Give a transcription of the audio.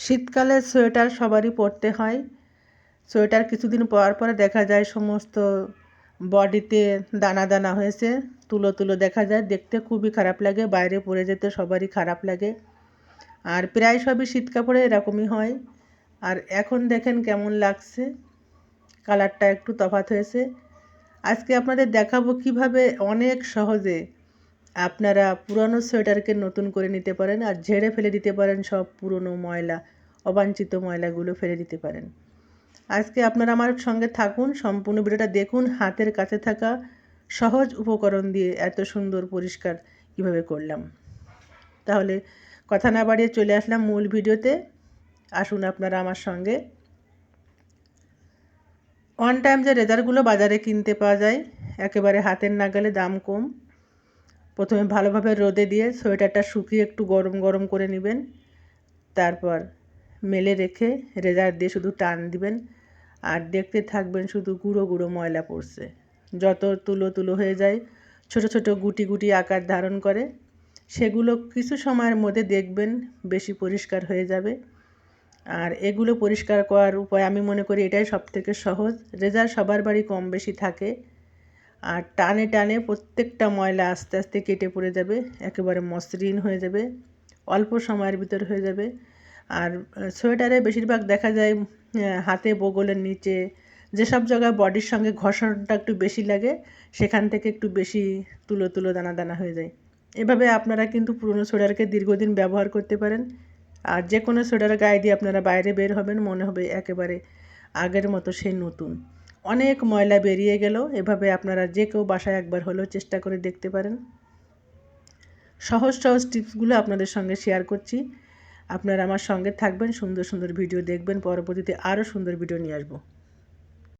শীতকালে সোয়েটার সবারই পরতে হয়। সোয়েটার কিছুদিন পরার পরে দেখা যায় সমস্ত বডিতে দানা দানা হয়েছে, তুলো তুলো দেখা যায়। দেখতে খুবই খারাপ লাগে, বাইরে পরে যেতে সবারই খারাপ লাগে। আর প্রায় সবই শীত কাপড়ে এরকমই হয়। আর এখন দেখেন কেমন লাগছে, কালারটা একটু তফাৎ হয়েছে। আজকে আপনাদের দেখাবো কীভাবে অনেক সহজে আপনারা পুরনো সোয়েটারকে নতুন করে নিতে পারেন আর ঝেড়ে ফেলে দিতে পারেন সব পুরনো ময়লা, অবাঞ্ছিত ময়লাগুলো ফেলে দিতে পারেন। আজকে আপনারা আমার সঙ্গে থাকুন, সম্পূর্ণ ভিডিওটা দেখুন, হাতের কাছে থাকা সহজ উপকরণ দিয়ে এত সুন্দর পরিষ্কার কীভাবে করলাম। তাহলে কথা না বাড়িয়ে চলে আসলাম মূল ভিডিওতে। আসুন আপনারা আমার সঙ্গে। ওয়ান টাইম যে রেজারগুলো বাজারে কিনতে পাওয়া যায়, একেবারে হাতের নাগালে দাম কম। প্রথমে ভালোভাবে রোদে দিয়ে সোয়েটারটা শুকিয়ে একটু গরম গরম করে নেবেন। তারপর মেলে রেখে রেজার দিয়ে শুধু টান দিবেন। আর দেখতে থাকবেন শুধু গুঁড়ো গুঁড়ো ময়লা পড়ছে। যত তুলো তুলো হয়ে যায়, ছোট ছোট গুটি গুটি আকার ধারণ করে, সেগুলো কিছু সময়ের মধ্যে দেখবেন বেশি পরিষ্কার হয়ে যাবে। আর এগুলো পরিষ্কার করার উপায় আমি মনে করি এটাই সব থেকে সহজ। রেজার সবার বাড়ি কম বেশি থাকে। আর টানে টানে প্রত্যেকটা ময়লা আস্তে আস্তে কেটে পড়ে যাবে, একেবারে মসৃণ হয়ে যাবে, অল্প সময়ের ভিতর হয়ে যাবে। আর সোয়েটারে বেশিরভাগ দেখা যায় হাতে বগলের নিচে, যেসব জায়গায় বডির সঙ্গে ঘর্ষণটা একটু বেশি লাগে, সেখান থেকে একটু বেশি তুলো তুলো দানা দানা হয়ে যায়। এভাবে আপনারা কিন্তু পুরনো সোয়েটারকে দীর্ঘদিন ব্যবহার করতে পারেন। আর যে কোনো সোয়েটার গায়ে দিয়ে আপনারা বাইরে বের হবেন, মনে হবে একেবারে আগের মতো সে নতুন। অনেক ময়লা বেরিয়ে গেল। এভাবে আপনারা যে কেউ বাসায় একবার হলেও চেষ্টা করে দেখতে পারেন। সহজ সহজ টিপসগুলো আপনাদের সঙ্গে শেয়ার করছি। আপনারা আমার সঙ্গে থাকবেন, সুন্দর সুন্দর ভিডিও দেখবেন। পরবর্তীতে আরও সুন্দর ভিডিও নিয়ে আসব।